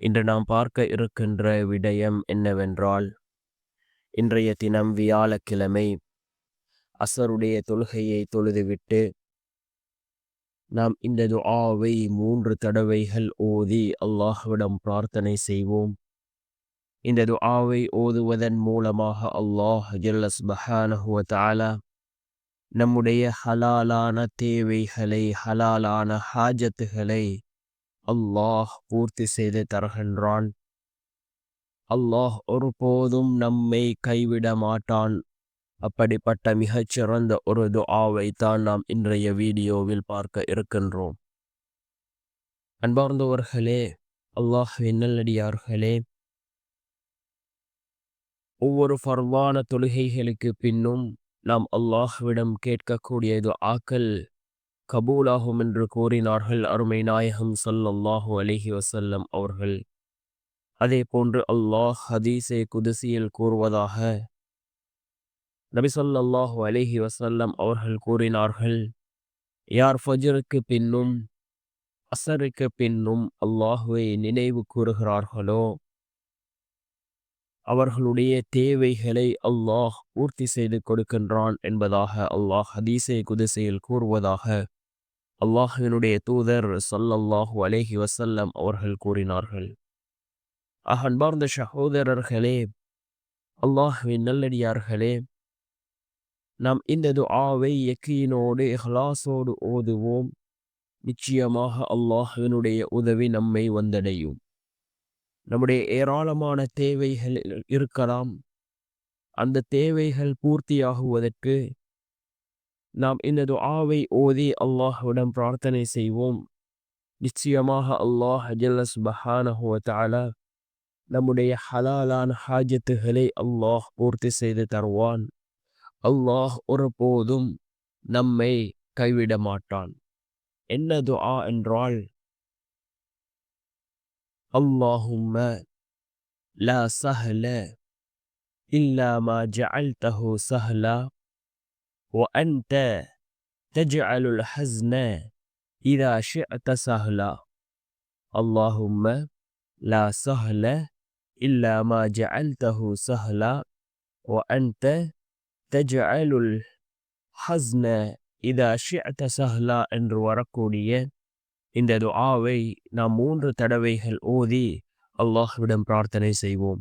இன்று நாம் பார்க்க இருக்கின்ற விடயம் என்னவென்றால் இன்றைய தினம் வியாழக்கிழமை அசருடைய தொழுகையை தொழுதுவிட்டு நாம் இந்த துஆவை மூன்று தடவைகள் ஓதி அல்லாஹ்விடம் பிரார்த்தனை செய்வோம். இந்த துஆவை ஓதுவதன் மூலமாக அல்லாஹ் ஜல்லஸ் பஹானஹுவ தாலா நம்முடைய ஹலாலான தேவைகளை ஹலாலான ஹாஜத்துகளை அல்லாஹ் பூர்த்தி செய்து தருகின்றான். அல்லாஹ் ஒருபோதும் நம்மை கைவிட மாட்டான். அப்படிப்பட்ட மிகச்சிறந்த ஒரு துஆவை தான் நாம் இன்றைய வீடியோவில் பார்க்க இருக்கின்றோம். அன்பார்ந்தவர்களே அல்லாஹ் நல்லடியார்களே ஒவ்வொரு ஃபர்வான தொழுகைகளுக்கு பின்னும் நாம் அல்லாஹ்விடம் கேட்கக்கூடிய ஆக்கள் கபூலாகும் என்று கூறினார்கள் அருமை நாயகம் சல்லல்லாஹு அலிஹி வசல்லம் அவர்கள். அதே போன்று அல்லாஹ் ஹதீஸே குதிசியில் கூறுவதாக நபிசல்லாஹு அலிஹி வசல்லம் அவர்கள் கூறினார்கள். யார் ஃபஜருக்கு பின்னும் அசருக்கு பின்னும் அல்லாஹுவை நினைவு கூறுகிறார்களோ அவர்களுடைய தேவைகளை அல்லாஹ் பூர்த்தி செய்து கொடுக்கின்றான் என்பதாக அல்லாஹ் ஹதீசே குதிசையில் கூறுவதாக அல்லாஹுவினுடைய தூதர் சல்லல்லாஹு அலேஹி வசல்லம் அவர்கள் கூறினார்கள். அகன்பார்ந்த சகோதரர்களே அல்லாஹுவின் நல்லடியார்களே நாம் இந்த துஆவை எக்கியினோடு ஹலாசோடு ஓதுவோம். நிச்சயமாக அல்லாஹுவினுடைய உதவி நம்மை வந்தடையும். நம்முடைய ஏராளமான தேவைகள் இருக்கலாம். அந்த தேவைகள் பூர்த்தியாகுவதற்கு நாம் இந்த துஆவை ஓதி அல்லாஹுடன் பிரார்த்தனை செய்வோம். நிச்சயமாக அல்லாஹ் ஜல்லஸ் பஹானஹுவத்தாலா நம்முடைய ஹலாலான ஹாஜத்துகளை அல்லாஹ் பூர்த்தி செய்து தருவான். அல்லாஹ் ஒருபோதும் நம்மை கைவிட மாட்டான். என்ன துஆ என்றால் அல்லாஹும்ம லா சஹல இல்லா மா ஜஅல்தஹு சஹலா وأنت تجعل الحزن إذا شئت سهلا اللهم لا سهل إلا ما جعلته سهلا وأنت تجعل الحزن إذا شئت سهلا என்று வரக்கூடிய இந்த துஆவை நாம் மூன்று தடவைகள் ஓதி அல்லாஹ்விடம் பிரார்த்தனை செய்வோம்